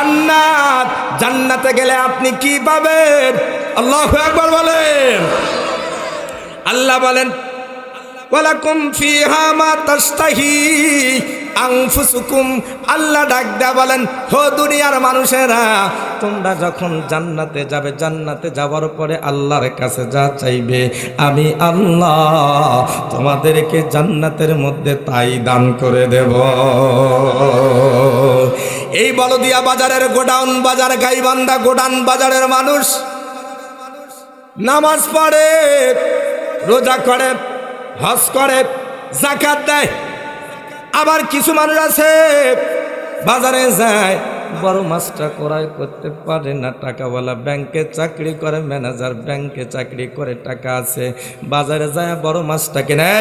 জান্নাত। জান্নাতে গেলে আপনি কি পাবেন? আল্লাহ একবার বলেন। আল্লাহ বলেন, ওয়ালাকুম ফিহা মা তাস্তাহি আনফুসুকুম। আল্লাহ ডাক বলেন, হো দুনিয়ার মানুষেরা, তোমরা যখন জান্নাতে যাবে, জান্নাতে যাওয়ার পরে আল্লাহর কাছে যা চাইবে, আমি আল্লাহ তোমাদেরকে জান্নাতের মধ্যে তাই দান করে দেব। এই বলদিয়া বাজারের গোডাউন বাজার, গাইবান্ধা গোডাউন বাজারের মানুষ নামাজ পড়ে, রোজা করে, হজ করে জাকাত দেয়। আবার কিছু মানুষ আছে, বাজারে যায়, বড় মাছটা ক্রয় করতে পারে না টাকাওয়ালা। ব্যাংকে চাকরি করে, ম্যানেজার ব্যাংকে চাকরি করে, টাকা আছে। বাজারে যায়, বড় মাছটা কিনে।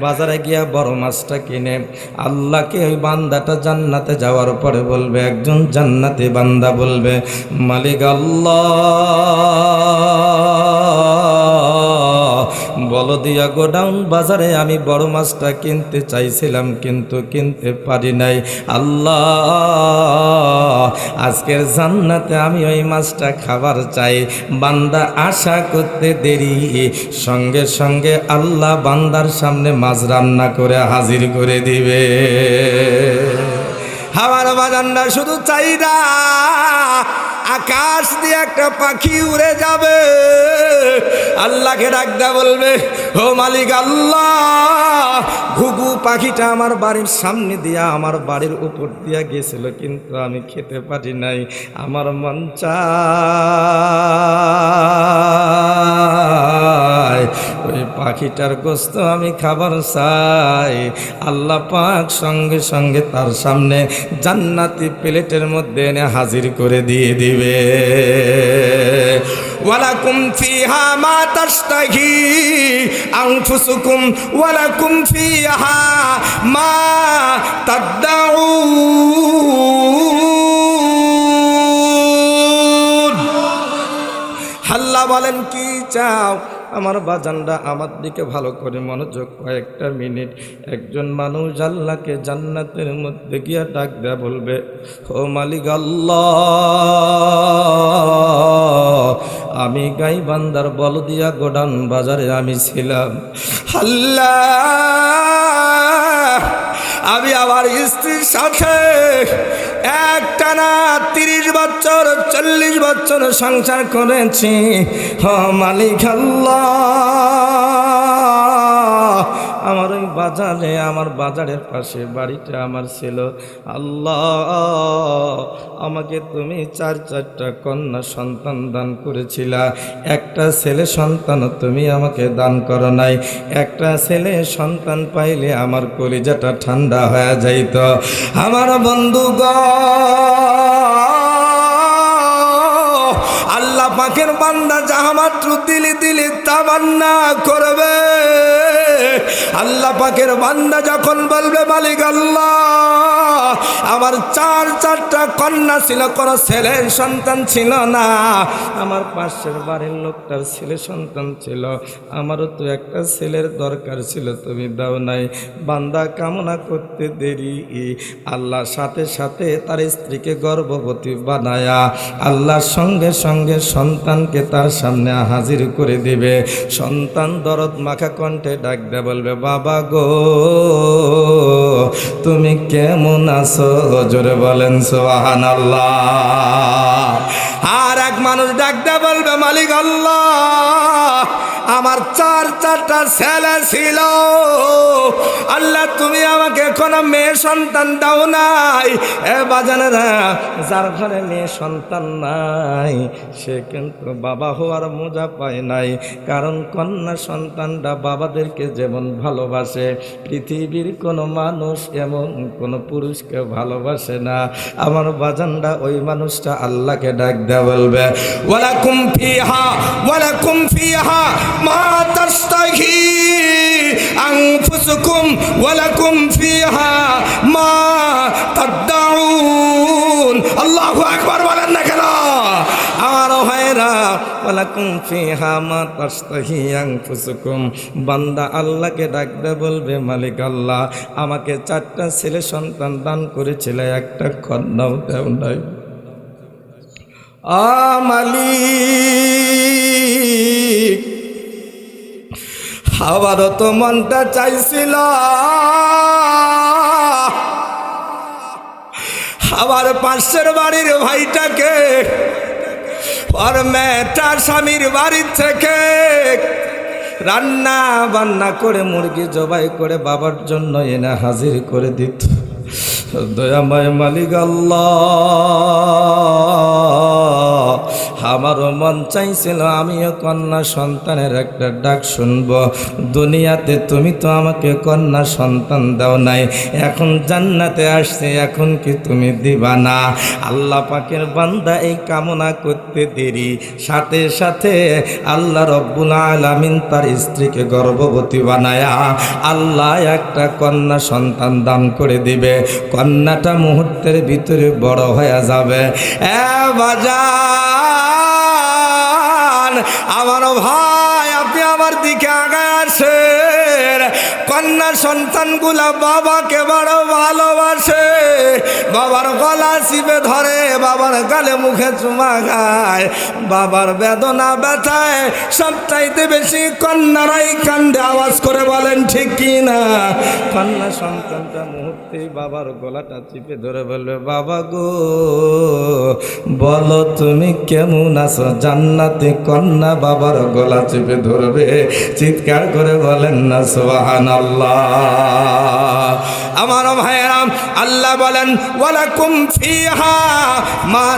বাজারে গিয়া বড় মাছটা কিনে আল্লাহকে ওই বান্দাটা জান্নাতে যাওয়ার পরে বলবে, একজন জান্নাতি বান্দা বলবে, মালিক আল্লাহ। বলো দিয়া গোডাউন বাজারে আমি বড় মাছটা কিনতে চাইছিলাম, কিন্তু কিনতে পারি নাই। আল্লাহ, আজকের জান্নাতে আমি ওই মাছটা খাবার চাই। বান্দা আশা করতে দেরি। সঙ্গে সঙ্গে আল্লাহ বান্দার সামনে মাছ রান্না করে হাজির করে দিবে। আমার বাজানরা শুধু না আকাশ দিয়ে একটা পাখি উড়ে যাবে। আল্লাহকে ডাকদা বলবে, ও মালিক আল্লাহ, ঘুঘু পাখিটা আমার বাড়ির সামনে দিয়া আমার বাড়ির উপর দিয়া গেছিল, কিন্তু আমি খেতে পারি নাই, আমার মন চায়, ওই পাখিটার গোস্ত আমি খাবার চাই, আল্লাহ পাক সঙ্গে সঙ্গে তার সামনে জান্নাতি প্লেটের মধ্যে এনে হাজির করে দিয়ে দিবে। ওয়ালাকুম ফিহা মা তাশতাহি আনফুসুকুম ওয়ালাকুম ফিহা মা তাদদাউন আল্লাহ বলেন, কি চাও? আমার বাজানরা আমার দিকে ভালো করে মনোযোগ কয়েকটা মিনিট। একজন মানুষ আল্লাহকে জান্নাতের মধ্যে গিয়া ডাক দেয়া বলবে, ও মালিক আল্লাহ! আমি গাই গাইবান্দার বলদিয়া গোডান বাজারে আমি ছিলাম। আল্লাহ! আমি আমার স্ত্রীর সাথে একটা না তিরিশ বছর, চল্লিশ বছর সংসার করেছি। হ মালিক আল্লাহ! আমার ওই বাজারে, আমার বাজারের পাশে বাড়িটা আমার ছিল। আল্লাহ, আমাকে তুমি চার, চারটা কন্যা সন্তান দান করেছিলা। একটা ছেলে সন্তান তুমি আমাকে দান করো নাই। একটা ছেলে সন্তান পাইলে আমার কলিজাটা ঠান্ডা হয়ে যাইত। আমার বন্ধু আল্লাহ পাখের বান্দা যাহা মাত্র দিলি দিলি তামান্না করবে। আল্লাহ পাকের বান্দা যখন বলবে মালিক আল্লাহ। আমার চার চারটা কন্যা ছিল, কোনো ছেলের সন্তান ছিল না। আমার পাশের বাড়ির লোকটার ছেলে, সন্তান ছিল। আমারও তো একটা ছেলের দরকার ছিল, তুমি দাও নাই। বান্দা কামনা করতে দেরি। আল্লাহ সাথে সাথে তার স্ত্রীকে গর্ভবতী বানায়া আল্লাহর সঙ্গে সঙ্গে সন্তানকে তার সামনে হাজির করে দিবে। সন্তান দরদ মাখা কণ্ঠে ডাক দে বলবে, বাবা গো, তুমি কেমন আছো? জোরে বলেন সোহান আল্লাহ আর এক মানুষ ডাকতে বলবে মালিক আল্লাহ। আমার চার চারটা ছেলে ছিল। আল্লাহ, তুমি আমাকে কোনো মেয়ে সন্তান দাও নাই। এ বাজানেরা, যার ঘরে মেয়ে সন্তান নাই, সে কিন্তু বাবা হওয়ার মজা পায় নাই। কারণ কন্যা সন্তানটা বাবাদেরকে যেমন ভালোবাসে, পৃথিবীর কোনো মানুষ এমন কোনো পুরুষকে ভালোবাসে না। আমার বাজানরা ওই মানুষটা আল্লাহকে ডাক দেয়া বলবে, ওয়ালাকুম ফিহা ওয়ালাকুম ফিহা মা তাস্তাহি আনফুসুকুম ওয়ালাকুম ফিহা মা তাদদাউন আল্লাহু আকবার বলেন না কেন আমার ভাইরা লাকুম ফিহা মা তাশতাহি আনফুসুকুম বান্দা আল্লাহকে ডাকবে বলবে, মালিক আল্লাহ, আমাকে চারটা ছেলে সন্তান দান করেছিলে, একটা কন্যাও দেও নাই। আ মালিক! আবারও তো মনটা চাইছিল। আবার পাশের বাড়ির ভাইটাকে আর মেয়েটার স্বামীর বাড়ির থেকে রান্না বান্না করে, মুরগি জবাই করে বাবার জন্য এনে হাজির করে দিত। দয়াময় মালিক আল্লাহ। আমারও মন চাইছিল, আমিও কন্যা সন্তানের একটা ডাক শুনব। দুনিয়াতে তুমি তো আমাকে কন্যা সন্তান দাও নাই, এখন জান্নাতে আসছে, এখন কি তুমি দিবা না আল্লাহ পাকের বান্দা এই কামনা করতে দেরি, সাথে সাথে আল্লাহ রব্বুল আলামিন তার স্ত্রীকে গর্ভবতী বানায়া আল্লাহ একটা কন্যা সন্তান দান করে দিবে। কন্যাটা মুহূর্তের ভিতরে বড় হয়ে যাবে। এ বাজান আমার ভাই আপনি আমার দিকে আগায় আসেন কন্যা সন্তানগুলা বাবাকে বড় ভালোবাসে। বাবার গলা চিপে ধরে, বাবার গালে মুখে চুমা খায়। বাবার বেদনা ব্যথায় সবচাইতে বেশি কন্যারাই কান্দে, আওয়াজ করে বলেন, ঠিক কি না? কন্যা সন্তানটা মুহূর্তেই বাবার গলাটা চিপে ধরে বলবে, বাবা গো, বলো তুমি কেমন আছো? জান্নাতে কন্যা বাবার গলা চেপে ধরবে, চিৎকার করে বলেন, না সোহান আমার ভাইয়েরাম, আল্লাহ বলেন, ওয়ালাকুম ফিহা মা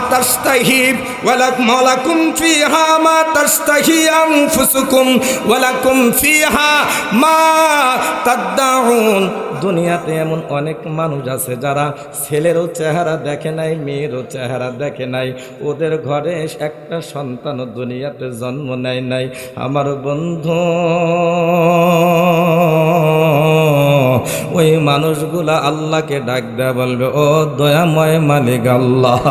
ওয়ালাক ফিহা মা দুনিয়াতে এমন অনেক মানুষ আছে যারা ছেলেরও চেহারা দেখে নাই, মেয়েরও চেহারা দেখে নাই। ওদের ঘরে একটা সন্তান দুনিয়াতে জন্ম নেয় নাই। আমার বন্ধু ওই মানুষগুলা আল্লাহকে ডাক দেয়া বলবে, ও দয়াময় মালিক আল্লাহ,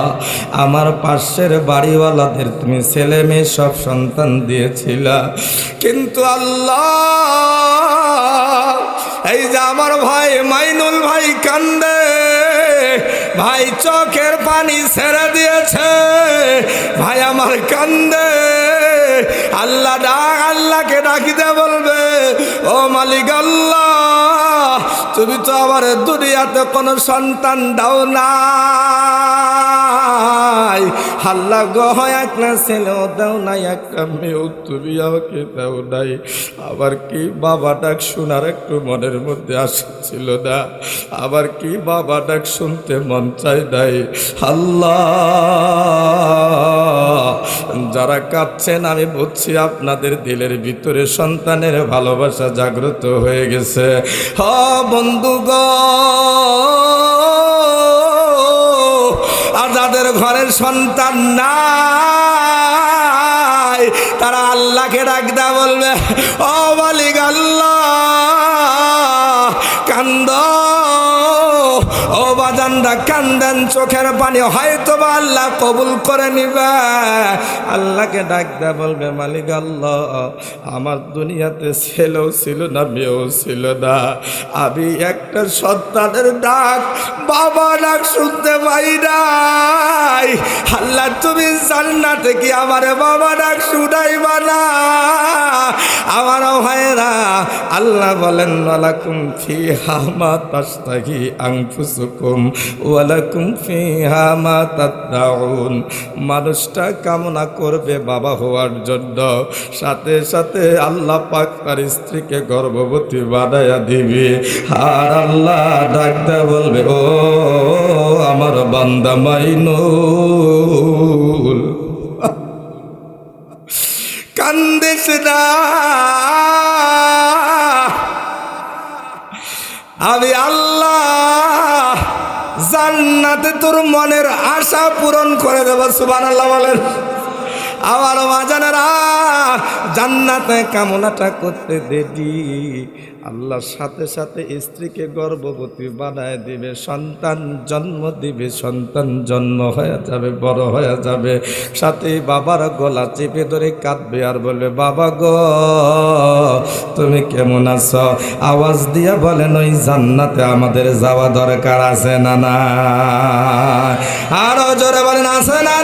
আমার পাশের বাড়িওয়ালাদের তুমি ছেলে মেয়ে সব সন্তান দিয়েছিল। কিন্তু আল্লাহ, এই যে আমার ভাই মাইনুল ভাই কান্দে, ভাই চোখের পানি ছেড়ে দিয়েছে, ভাই আমার কান্দে। আল্লাহ ডাক, আল্লাহকে ডাকিতে বলবে, ও মালিক আল্লাহ, তুমি তো আমার দুনিয়াতে কোনো সন্তান দাও নাই। আল্লাহ গহ একটা ছেলেও দাও নাই একটা মেয়েও তুমি আমাকে দাও নাই। আবার কি বাবা ডাক শোনার একটু মনের মধ্যে আসছিল না? আবার কি বাবা ডাক শুনতে মন চাই নাই? আল্লাহ, যারা কাঁদছেন, আমি বুঝছি আপনাদের দিলের ভিতরে সন্তানের ভালোবাসা জাগ্রত হয়ে গেছে। হ বন্ধুগ আর যাদের ঘরের সন্তান না তারা আল্লাহকে ডাকদা বলবে, ও বাজানরা কান্দেন চোখের পানি হয়তো বা আল্লাহ কবুল করে নিবে। আল্লাহকে ডাক দেয়া বলবে, মালিক আল্লাহ, আমার দুনিয়াতে ছেলেও ছিল না, মেয়েও ছিল না। আমি একটা সন্তানের ডাক, বাবা ডাক শুনতে পাই নাই। আল্লাহ, তুমি জান্নাতে কি আমার বাবা ডাক শুনাইবা না? আমার ভাইরা আল্লাহ বলেন, ওয়ালাকুম ফিহা মা তাস্তাহি আনফুসুকুম। ওয়ালাকুম ফিহা মা তাদদাউন। মানুষটা কামনা করবে বাবা হওয়ার জন্য। সাথে সাথে আল্লাহ পাক তার স্ত্রীকে গর্ভবতী বানায়া দিবে। আর আল্লাহ ডাকতে বলবে, ও, আমার বান্দা মাইনুল। কান্দিস না। আমি আল্লাহ জান্নাতে তোর মনের আশা পূরণ করে দেবো সুবান আল্লাহ বলেন। আমার মাজানেরা জান্নাতে কামনাটা করতে দেরি। আল্লাহর সাথে সাথে স্ত্রীকে গর্ভবতী বানায় দিবে, সন্তান জন্ম দিবে, সন্তান জন্ম হয়ে যাবে, বড় হয়ে যাবে। সাথে বাবার গলা চেপে ধরে কাঁদবে আর বলবে, বাবা গো, তুমি কেমন আছো? আওয়াজ দিয়া বলেন ওই জান্নাতে আমাদের যাওয়া দরকার আছে না না? আরও জোরে বলেন, আছে না